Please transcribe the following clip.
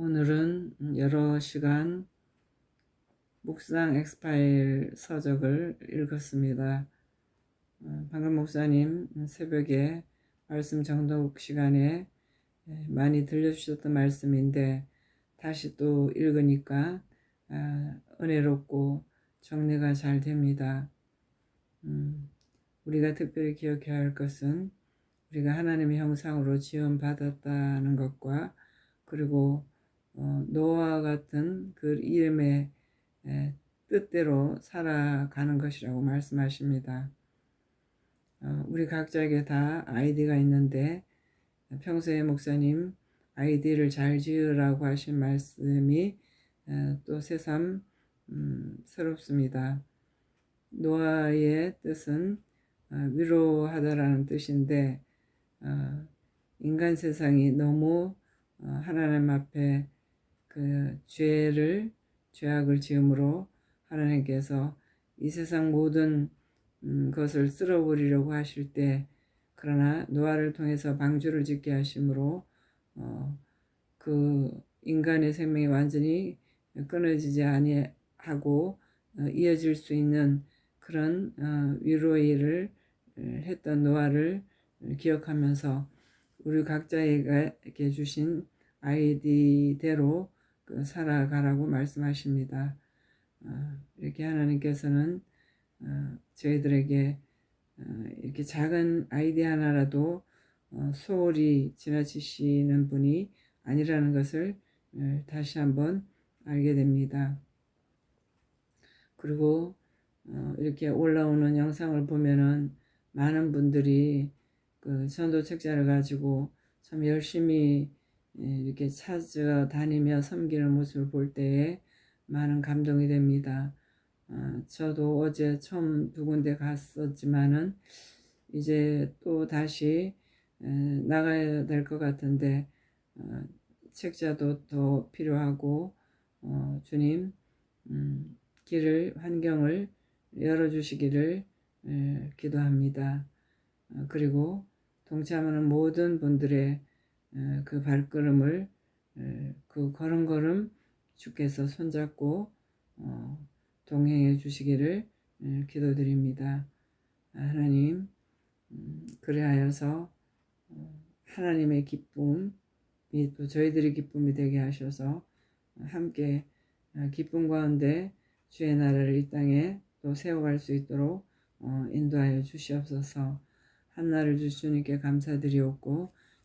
오늘은 여러 시간 묵상 엑스파일 서적을 읽었습니다. 어, 방금 목사님 새벽에 말씀 정독 시간에 예, 많이 들려주셨던 말씀인데 다시 또 읽으니까 아, 은혜롭고 정리가 잘 됩니다. 음, 우리가 특별히 기억해야 할 것은 우리가 하나님의 형상으로 지원받았다는 것과 그리고 어, 노아와 같은 그 이름의 에, 뜻대로 살아가는 것이라고 말씀하십니다. 어, 우리 각자에게 다 아이디가 있는데 평소에 목사님 아이디를 잘 지으라고 하신 말씀이 에, 또 새삼 음, 새롭습니다. 노아의 뜻은 어, 위로하다라는 뜻인데 어, 인간 세상이 너무 어, 하나님 앞에 그 죄를 죄악을 지음으로 하나님께서 이 세상 모든 음, 것을 쓸어버리려고 하실 때 그러나 노아를 통해서 방주를 짓게 하심으로 어, 그 인간의 생명이 완전히 끊어지지 아니하고 어, 이어질 수 있는 그런 어, 위로의 일을 했던 노아를 기억하면서 우리 각자에게 주신 아이디대로 그 살아가라고 말씀하십니다. 어, 이렇게 하나님께서는 어, 저희들에게 어, 이렇게 작은 아이디 하나라도 소홀히 지나치시는 분이 아니라는 것을 다시 한번 알게 됩니다. 그리고 이렇게 올라오는 영상을 보면은 많은 분들이 그 전도 책자를 가지고 참 열심히 예, 이렇게 찾아 다니며 섬기는 모습을 볼 때에 많은 감동이 됩니다. 어, 저도 어제 처음 두 군데 갔었지만은 이제 또 다시 나가야 될 것 같은데 어, 책자도 더 필요하고 어, 주님 음, 길을 환경을 열어주시기를 기도합니다. 그리고 동참하는 모든 분들의 그 발걸음을 그 걸음걸음 주께서 손잡고 어, 동행해 주시기를 기도드립니다. 하나님 음, 그래하여서 어, 하나님의 기쁨이 또 저희들의 기쁨이 되게 하셔서 함께 어, 기쁨 가운데 주의 나라를 이 땅에 또 세워갈 수 있도록 인도하여 주시옵소서. 한나를 주주님께 감사드리옵고